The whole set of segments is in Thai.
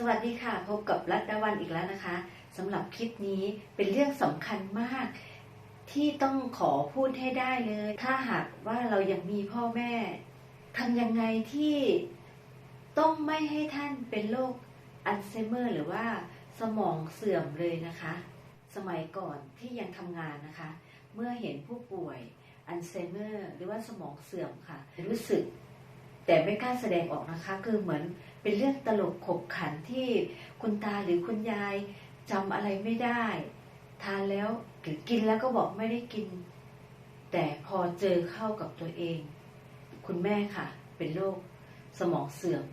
สวัสดีค่ะ พบกับรัตดาวันอีกแล้วนะคะสำหรับคลิปนี้เป็นเรื่องสำคัญมาก ที่ต้องขอพูดให้ได้เลย ถ้าหากว่าเรายังมีพ่อแม่ทำยังไงที่ต้องไม่ให้ท่านเป็นโรคอัลไซเมอร์ หรือว่าสมองเสื่อมเลยนะคะ สมัยก่อนที่ยังทำงานนะคะ เมื่อเห็นผู้ป่วยอัลไซเมอร์ หรือว่าสมองเสื่อมค่ะ รู้สึก แต่ไม่กล้าแสดงออกนะคะ คือเหมือนเป็นเรื่องตลกขบขันที่คุณตาหรือคุณยายจำอะไรไม่ได้ ทานแล้วหรือกินแล้วก็บอกไม่ได้กิน แต่พอเจอเข้ากับตัวเอง คุณแม่ค่ะ เป็นโรคสมองเสื่อม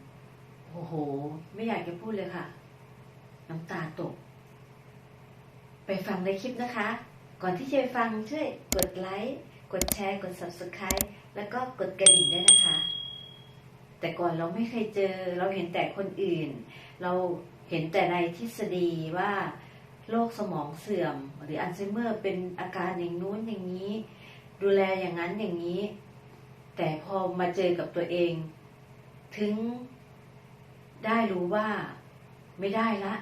โอ้โห ไม่อยากจะพูดเลยค่ะ น้ำตาตก ไปฟังในคลิปนะคะ ก่อนที่จะไปฟังช่วยกดไลค์ กดแชร์ กด subscribe แล้วก็กดกระดิ่งด้วยนะคะ แต่ก่อนเราไม่เคยเจอ เราเห็นแต่คนอื่น เราเห็นแต่ในทฤษฎีว่าโรคสมองเสื่อม หรืออัลไซเมอร์เป็นอาการอย่างนู้นอย่างนี้ ดูแลอย่างนั้นอย่างนี้ แต่พอมาเจอกับตัวเอง ถึงได้รู้ว่าไม่ได้ละ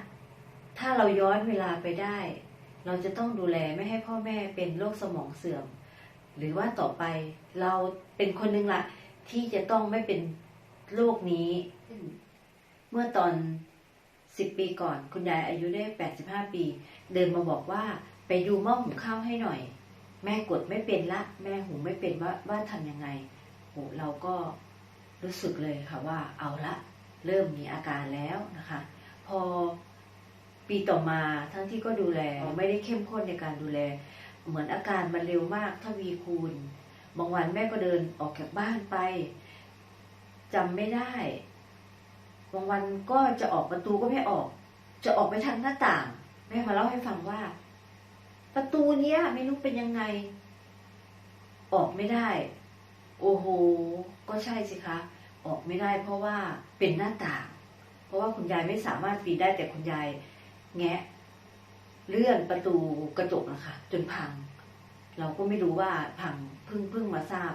ถ้าเราย้อนเวลาไปได้ เราจะต้องดูแลไม่ให้พ่อแม่เป็นโรคสมองเสื่อม หรือว่าต่อไปเราเป็นคนหนึ่งละที่จะต้องไม่เป็น โรคนี้ เมื่อตอนสิบปีก่อน คุณยายอายุได้แปดสิบห้าปี เดินมาบอกว่าไปดูหม้อหุงข้าวให้หน่อย แม่กดไม่เป็นละ แม่หุงไม่เป็นว่าว่าทำยังไงโหเราก็รู้สึกเลยค่ะว่าเอาละเริ่มมีอาการแล้วนะคะ พอปีต่อมาทั้งที่ก็ดูแลไม่ได้เข้มข้นในการดูแล เหมือนอาการมันเร็วมากทวีคูณบางวันแม่ก็เดินออกจากบ้านไป จำไม่ได้บางวันก็จะออกประตูก็ไม่ออก จะออกไปทางหน้าต่าง แม่มาเล่าให้ฟังว่า ประตูเนี้ยไม่รู้เป็นยังไง ออกไม่ได้ โอ้โห ก็ใช่สิคะ ออกไม่ได้ เพราะว่าเป็นหน้าต่าง เพราะว่าคุณยายไม่สามารถปีนได้แต่คุณยาย แงะ เลื่อนประตูกระจกนะคะ จนพัง เราก็ไม่รู้ว่าพังเพิ่งเพิ่งมาทราบ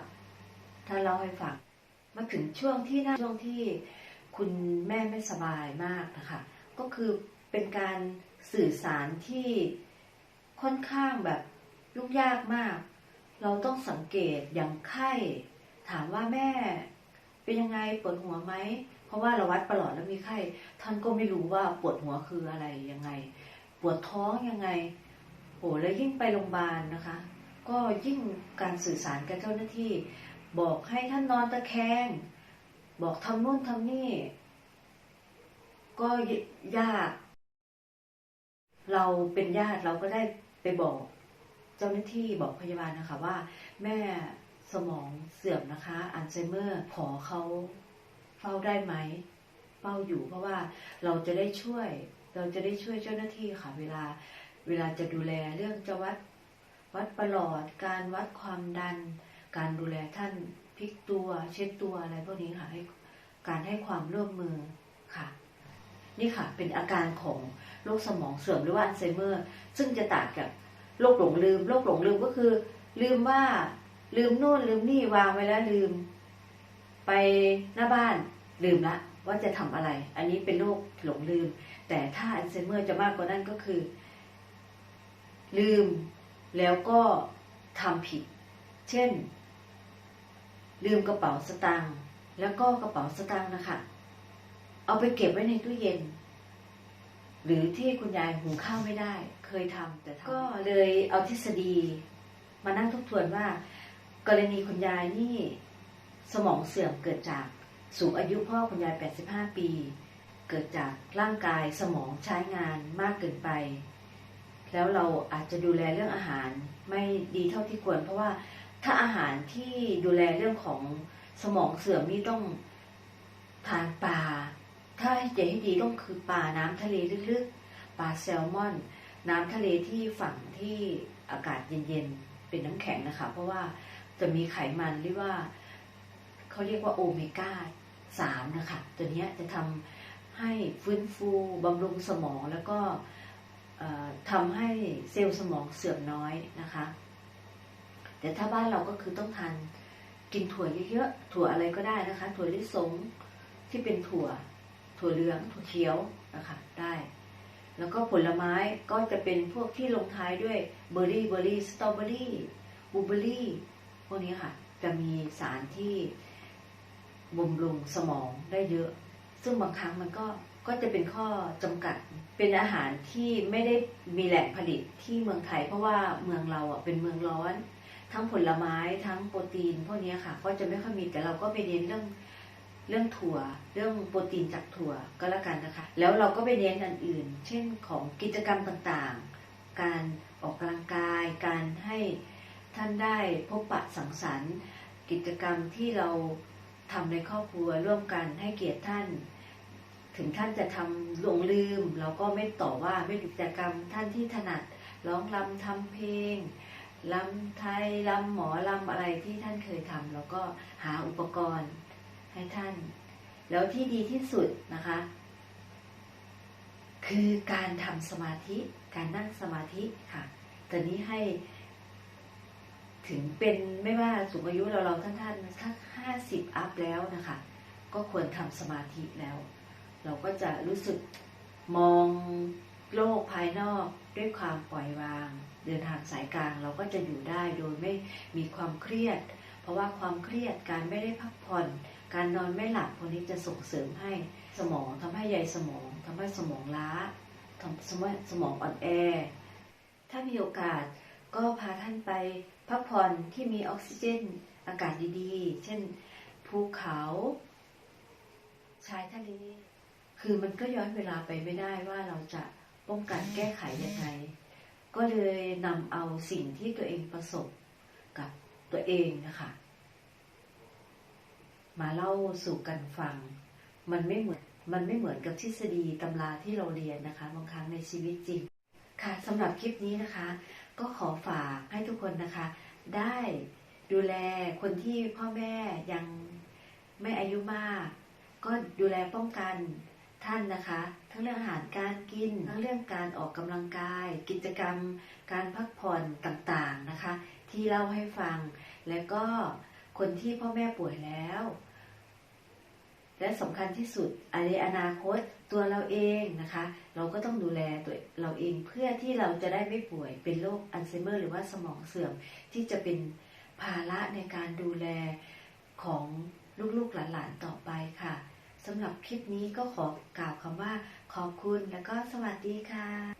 ถ้าเล่าให้ฟัง มาถึงช่วงที่น่าช่วงที่คุณแม่ไม่สบายมากนะคะก็คือเป็นการสื่อสารที่ค่อนข้างแบบยุ่งยากมาก เราต้องสังเกตอย่างไข้ถามว่าแม่เป็นยังไงปวดหัวไหมเพราะว่าเราวัดประหลอดแล้วมีไข้ท่านก็ไม่รู้ว่าปวดหัวคืออะไรยังไง ปวดท้องยังไงโอ้แล้วยิ่งไปโรงพยาบาลนะคะ ก็ยิ่งการสื่อสารกับเจ้าหน้าที่ บอกให้ท่านนอนตะแคง บอกทำนู่นทำนี่ ก็ยาก เราเป็นญาติเราก็ได้ไปบอก เจ้าหน้าที่บอกพยาบาลนะคะว่า แม่สมองเสื่อมนะคะอัลไซเมอร์ขอเขาเฝ้าได้ไหมเฝ้าอยู่เพราะว่าเราจะได้ช่วย เราจะได้ช่วยเจ้าหน้าที่ค่ะ เวลาเวลาจะดูแลเรื่องจะวัดวัดประหลอดการวัดความดัน การดูแลท่านพลิกตัว เช็ดตัวอะไรพวกนี้ค่ะให้การให้ความร่วมมือค่ะ นี่ค่ะ เป็นอาการของโรคสมองเสื่อมหรือว่าอัลไซเมอร์ ซึ่งจะต่างกับโรคหลงลืมโรคหลงลืมก็คือ ลืมว่าลืมโน่นลืมนี่วางไว้แล้วลืม ไปหน้าบ้านลืมละว่าจะทำอะไร อันนี้เป็นโรคหลงลืม แต่ถ้าอัลไซเมอร์จะมากกว่านั้นก็คือ ลืมแล้วก็ทำผิด เช่น ลืมกระเป๋าสตางค์แล้วก็กระเป๋าสตางค์นะคะ เอาไปเก็บไว้ในตู้เย็น หรือที่คุณยายหุงข้าวไม่ได้ เคยทำแต่ก็เลยเอาทฤษฎี มานั่งทบทวนว่า กรณีคุณยายนี่สมองเสื่อมเกิดจากสูงอายุพ่อคุณยาย 85 ปี เกิดจากร่างกายสมองใช้งานมากเกินไป แล้วเราอาจจะดูแลเรื่องอาหารไม่ดีเท่าที่ควร เพราะว่า ถ้าอาหารที่ดูแลเรื่องของสมองเสื่อมนี่ต้องทานปลา ถ้าใจให้ดีต้องคือปลาน้ำทะเลลึกๆ ปลาแซลมอน น้ำทะเลที่ฝั่งที่อากาศเย็นๆ เป็นน้ำแข็งนะคะ เพราะว่าจะมีไขมันเรียกว่าเขาเรียกว่าโอเมก้าสามนะคะ ตัวนี้จะทำให้ฟื้นฟูบำรุงสมองแล้วก็ทำให้เซลล์สมองเสื่อมน้อยนะคะ แต่ถ้าบ้านเราก็คือต้องทานกินถั่วเยอะๆ ถั่วอะไรก็ได้นะคะ ถั่วลิสงที่เป็นถั่ว ถั่วเหลือง ถั่วเขียวนะคะ ได้ แล้วก็ผลไม้ก็จะเป็นพวกที่ลงท้ายด้วยเบอร์รี่ เบอร์รี่ สตรอเบอรี่บลูเบอร์รี่ พวกนี้ค่ะ จะมีสารที่บำรุงสมองได้เยอะ ซึ่งบางครั้งมันก็ ก็จะเป็นข้อจำกัด เป็นอาหารที่ไม่ได้มีแหล่งผลิตที่เมืองไทย เพราะว่าเมืองเราอะเป็นเมืองร้อน ทั้งผลไม้ทั้งโปรตีนพวกนี้ค่ะ ก็จะไม่ค่อยมีแต่เราก็ไปเน้นเรื่องเรื่องถั่ว เรื่องโปรตีนจากถั่วก็แล้วกันนะคะ แล้วเราก็ไปเน้นอันอื่น เช่นของกิจกรรมต่างๆ การออกกำลังกาย การให้ท่านได้พบปะสังสรรค์ กิจกรรมที่เราทำในครอบครัวร่วมกันให้เกียรติท่าน ถึงท่านจะทำหลงลืม เราก็ไม่ต่อว่าไม่กิจกรรมท่านที่ถนัดร้องรำทำเพลง ลำไทยลำหมอลำอะไรที่ท่านเคยทำแล้วก็หาอุปกรณ์ให้ท่าน แล้วที่ดีที่สุดนะคะ คือการทำสมาธิการนั่งสมาธิค่ะตอนนี้ให้ถึงเป็นไม่ว่าสูงอายุเราเราท่านท่านถ้าห้าสิบอัพแล้วนะคะ ก็ควรทำสมาธิแล้ว เราก็จะรู้สึกมอง โลกภายนอกด้วยความปล่อยวาง เดินทางสายกลางเราก็จะอยู่ได้โดยไม่มีความเครียด เพราะว่าความเครียดการไม่ได้พักผ่อน การนอนไม่หลับพวกนี้จะส่งเสริมให้สมองทำให้ใยสมองทำให้สมองล้าทำให้สมองอ่อนแอ ถ้ามีโอกาสก็พาท่านไปพักผ่อนที่มีออกซิเจนอากาศดีๆ เช่นภูเขาชายทะเล คือมันก็ย้อนเวลาไปไม่ได้ว่าเราจะ ป้องกันแก้ไขยังไง ก็เลยนำเอาสิ่งที่ตัวเองประสบกับตัวเองนะคะ มาเล่าสู่กันฟัง มันไม่เหมือนมันไม่เหมือนกับทฤษฎีตำราที่เราเรียนนะคะบางครั้งในชีวิตจริง ค่ะสำหรับคลิปนี้นะคะ ก็ขอฝากให้ทุกคนนะคะ ได้ดูแลคนที่พ่อแม่ยังไม่อายุมาก ก็ดูแลป้องกัน ท่านนะคะ ทั้งเรื่องอาหารการกิน ทั้งเรื่องการออกกำลังกาย กิจกรรม การพักผ่อนต่างๆนะคะ ที่เล่าให้ฟัง และก็คนที่พ่อแม่ป่วยแล้ว และสำคัญที่สุดในอนาคตตัวเราเองนะคะ เราก็ต้องดูแลตัวเราเองเพื่อที่เราจะได้ไม่ป่วยเป็นโรคอัลไซเมอร์หรือว่าสมองเสื่อมที่จะเป็นภาระในการดูแลของลูกๆหลานๆต่อไปค่ะ สำหรับคลิปนี้ก็ขอกล่าวคำว่าขอบคุณแล้วก็สวัสดีค่ะ